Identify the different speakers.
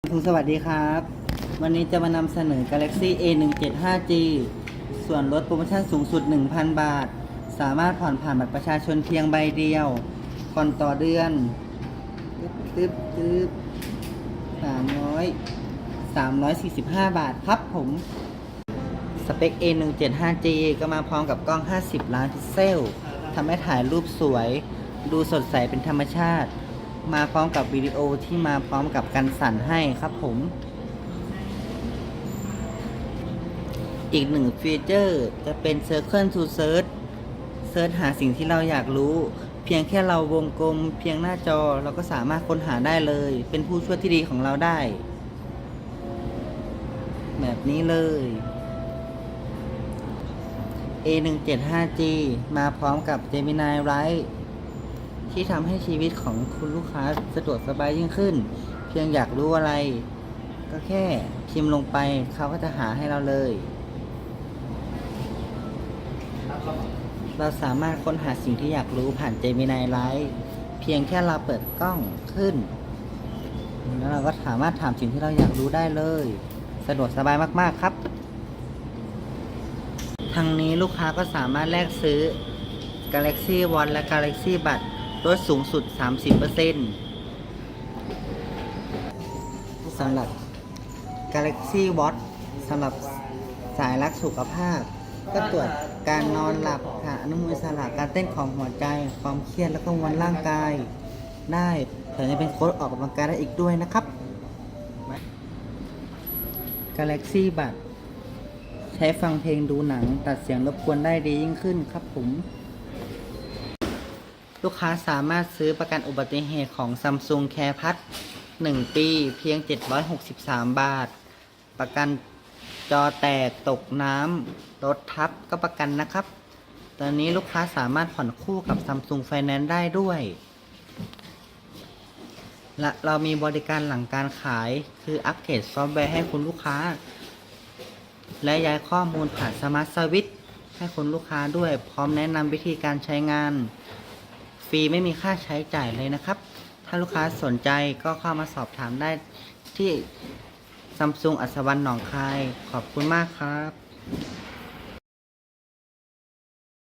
Speaker 1: คุณสวัสดีครับ วันนี้จะมานำเสนอ Galaxy A 1 7 5 G ส่วนลดโปรโมชั่นสูงสุด 1,000 บาท สามารถผ่อนผ่านบัตรประชาชนเพียงใบเดียวผ่อนต่อเดือนตึ๊บตึ๊บตึ๊บสามร้อยสามร้อยสี่สิบห้าบาทครับผม สเปค A 1 7 5 G ก็มาพร้อมกับกล้อง 50 ล้านพิกเซลทำให้ถ่ายรูปสวย ดูสดใสเป็นธรรมชาติ มาพร้อมกับวิดีโอที่มาพร้อมกับกันสั่นให้ครับผม อีกหนึ่งฟีเจอร์จะเป็น Circle to Search เซิร์ชหาสิ่งที่เราอยากรู้ เพียงแค่เราวงกลม เพียงหน้าจอเราก็สามารถค้นหาได้เลย เป็นผู้ช่วยที่ดีของเราได้ แบบนี้เลย A175G มาพร้อมกับ Gemini Lite ที่ทำให้ชีวิตของคุณลูกค้าสะดวกสบายยิ่งขึ้น เพียงอยากรู้อะไร ก็แค่พิมพ์ลงไปเขาก็จะหาให้เราเลย เราสามารถค้นหาสิ่งที่อยากรู้ผ่าน Gemini Lite เพียงแค่เราเปิดกล้องขึ้น แล้วเราก็สามารถถามสิ่งที่เราอยากรู้ได้เลย สะดวกสบายมาก ๆ ครับ ทางนี้ลูกค้าก็สามารถแลกซื้อ Galaxy Watch และ Galaxy Buds ลดสูงสุด 30%สำหรับ Galaxy Watch สำหรับสายรักสุขภาพ ก็ตรวจการนอนหลับค่ะอนุมูลอิสระการเต้นของหัวใจ ความเครียดและก็มวลร่างกาย ได้แถมยังเป็นโค้ดออกกำลังกายได้อีกด้วยนะครับ Galaxy Bud ใช้ฟังเพลงดูหนัง ตัดเสียงรบกวนได้ดียิ่งขึ้นครับผม ลูกค้าสามารถซื้อประกันอุบัติเหตุของ Samsung Care p a s 1 ปีเพียง 763 บาท ประกันจอแตกตกน้ำรถทับก็ประกันนะครับ ตอนนี้ลูกค้าสามารถผ่อนคู่กับ Samsung Finance ได้ด้วย และเรามีบริการหลังการขายคืออัปเกรดซอฟต์แวร์ให้คุณลูกค้า และย้ายข้อมูลผ่านสมาร์ทสวิตให้คุณลูกค้าด้วย พร้อมแนะนำวิธีการใช้งาน ฟรีไม่มีค่าใช้จ่ายเลยนะครับ ถ้าลูกค้าสนใจก็เข้ามาสอบถามได้ที่ซัมซุงอัศวรรณหนองคาย ขอบคุณมากครับ